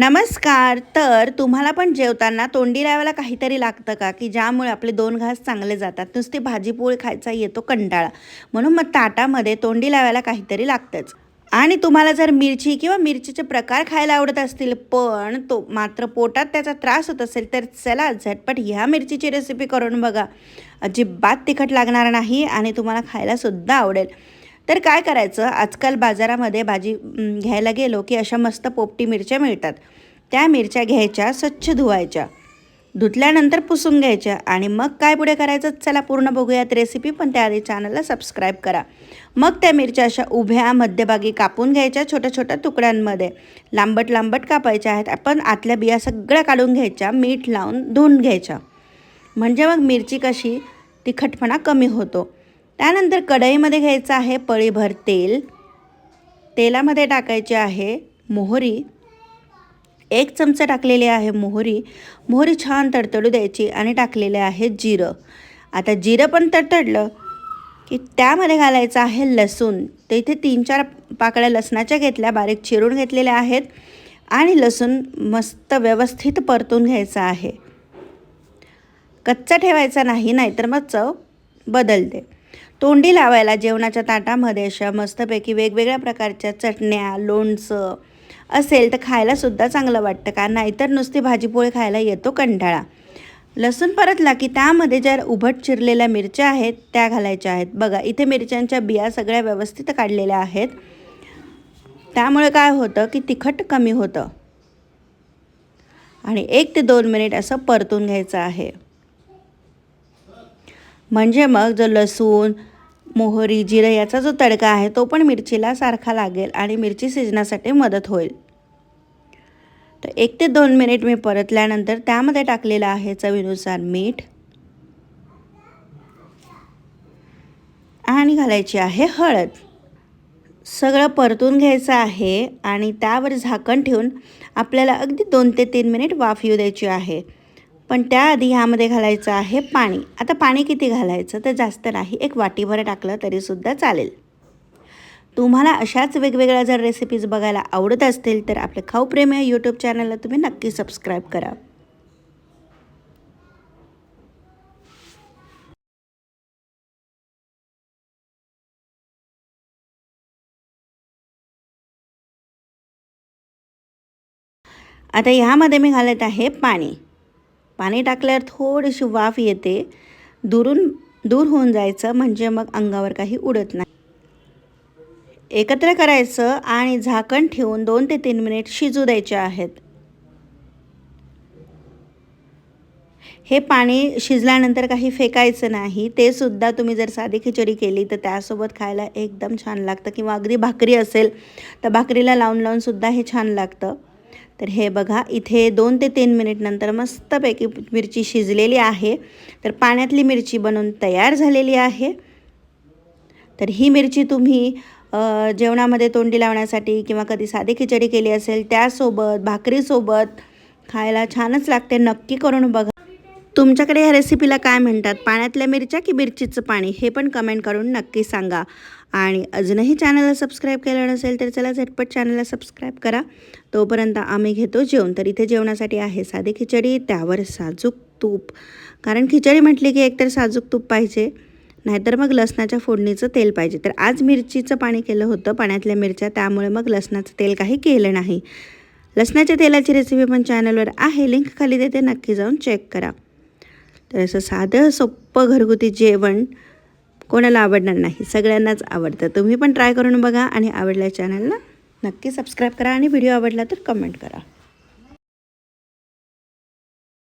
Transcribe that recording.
नमस्कार. तर तुम्हाला पण जेवताना तोंडी लावायला काहीतरी लागतं का? की ज्यामुळे आपले दोन घास चांगले जातात. नुसती भाजी पोळी खायचा येतो कंटाळा. म्हणून मग ताटामध्ये तोंडी लावायला काहीतरी लागतंच. आणि तुम्हाला जर मिरची किंवा मिरचीचे प्रकार खायला आवडत असतील पण तो मात्र पोटात त्याचा त्रास होत असेल तर चला झटपट ह्या मिरचीची रेसिपी करून बघा. अजिबात तिखट लागणार नाही आणि तुम्हाला खायलासुद्धा आवडेल. तर काय करायचं? आजकाल बाजारामध्ये भाजी घ्यायला गेलो की अशा मस्त पोपटी मिरच्या मिळतात. त्या मिरच्या घ्यायच्या स्वच्छ धुवायच्या. धुतल्यानंतर पुसून घ्यायच्या. आणि मग काय पुढे करायचं? चला पूर्ण बघूयात रेसिपी पण त्याआधी चॅनलला सबस्क्राईब करा. मग त्या मिरच्या अशा उभ्या मध्यभागी कापून घ्यायच्या छोट्या छोट्या तुकड्यांमध्ये. लांबट लांबट कापायच्या आहेत. आपण आतल्या बिया सगळ्या काढून घ्यायच्या. मीठ लावून धुवून घ्यायच्या. म्हणजे मग मिरची कशी? तिखटपणा कमी होतो. त्यानंतर कढईमध्ये घ्यायचं आहे पळीभर तेल. तेलामध्ये टाकायचे आहे मोहरी. एक चमचा टाकलेली आहे मोहरी. मोहरी छान तडतडू द्यायची आणि टाकलेले आहे जिरं. आता जिरं पण तडतडलं की त्यामध्ये घालायचं आहे लसूण. तर इथे तीन चार पाकळ्या लसणाच्या घेतल्या बारीक चिरून घेतलेल्या आहेत आणि लसूण मस्त व्यवस्थित परतून घ्यायचा आहे. कच्चा ठेवायचा नाही नाहीतर मग चव बदलते. तोंडी लावायला जेवणाच्या ताटामध्ये अशा मस्तपैकी वेगवेगळ्या प्रकारच्या चटण्या लोणचं असेल तर खायलासुद्धा चांगलं वाटतं का नाहीतर नुसती भाजीपोळी खायला येतो कंटाळा. लसूण परतला की त्यामध्ये ज्या उभट चिरलेल्या मिरच्या आहेत त्या घालायच्या आहेत. बघा इथे मिरच्यांच्या बिया सगळ्या व्यवस्थित काढलेल्या आहेत. त्यामुळे काय होतं की तिखट कमी होतं. आणि एक ते दोन मिनिट असं परतून घ्यायचं आहे. म्हणजे मग जो लसूण मोहरी जिरं याचा जो तडका आहे तो पण मिरचीला सारखा लागेल आणि मिरची शिजण्यासाठी मदत होईल. तर एक ते दोन मिनिट मी परतल्यानंतर त्यामध्ये टाकलेलं आहे चवीनुसार मीठ. आणि घालायची आहे हळद. सगळं परतून घ्यायचं आहे आणि त्यावर झाकण ठेवून आपल्याला अगदी दोन ते तीन मिनिट वाफ येऊ द्यायची आहे. पण त्याआधी ह्यामध्ये घालायचं आहे पाणी. आता पाणी किती घालायचं? तर जास्त नाही. एक वाटीभर टाकलं तरीसुद्धा चालेल. तुम्हाला अशाच वेगवेगळ्या जर रेसिपीज बघायला आवडत असतील तर आपले खाऊप्रेम या यूट्यूब चॅनलला तुम्ही नक्की सबस्क्राईब करा. आता ह्यामध्ये मी घालत आहे पाणी. पाणी टाकल्यावर थोडीशी वाफ येते. दुरून दूर होऊन जायचं म्हणजे मग अंगावर काही उडत नाही. एकत्र करायचं आणि झाकण ठेवून दोन ते तीन मिनिट शिजू द्यायचे आहेत. हे पाणी शिजल्यानंतर काही फेकायचं नाही. ते सुद्धा तुम्ही जर साधी खिचडी केली तर त्यासोबत खायला एकदम छान लागतं किंवा अगदी भाकरी असेल तर भाकरीला लावून लावून सुद्धा हे छान लागतं. तर हे बघा इथे दोन ते तीन मिनिटनंतर मस्तपैकी मिरची शिजलेली आहे. तर पाण्यातली मिरची बनवून तयार झालेली आहे. तर ही मिरची तुम्ही जेवणामध्ये तोंडी लावण्यासाठी किंवा कधी साधी खिचडी केली असेल त्यासोबत भाकरीसोबत खायला छानच लागते. नक्की करून बघा. तुमच्याकडे ह्या रेसिपीला काय म्हणतात? पाण्यातल्या मिरच्या की मिरचीचं पाणी? हे पण कमेंट करून नक्की सांगा. आणि अजूनही चॅनलला सबस्क्राईब केलं नसेल तर चला झटपट चॅनलला सबस्क्राईब करा. तोपर्यंत आम्ही घेतो जेवण. तर इथे जेवणासाठी आहे साधी खिचडी त्यावर साजूक तूप. कारण खिचडी म्हटली की एकतर साजूक तूप पाहिजे नाहीतर मग लसणाच्या फोडणीचं तेल पाहिजे. तर आज मिरचीचं पाणी केलं होतं पाण्यातल्या मिरच्या त्यामुळे मग लसणाचं तेल काही केलं नाही. लसणाच्या तेलाची रेसिपी पण चॅनलवर आहे. लिंक खाली देते. नक्की जाऊन चेक करा. तर असं साधं सोप्पं घरगुती जेवण कोणाला आवडणार नाही. सगळ्यांनाच आवडतं. तुम्ही पण ट्राय करून बघा आणि आवडल्या चॅनलला नक्की सबस्क्राईब करा आणि व्हिडिओ आवडला तर कमेंट करा.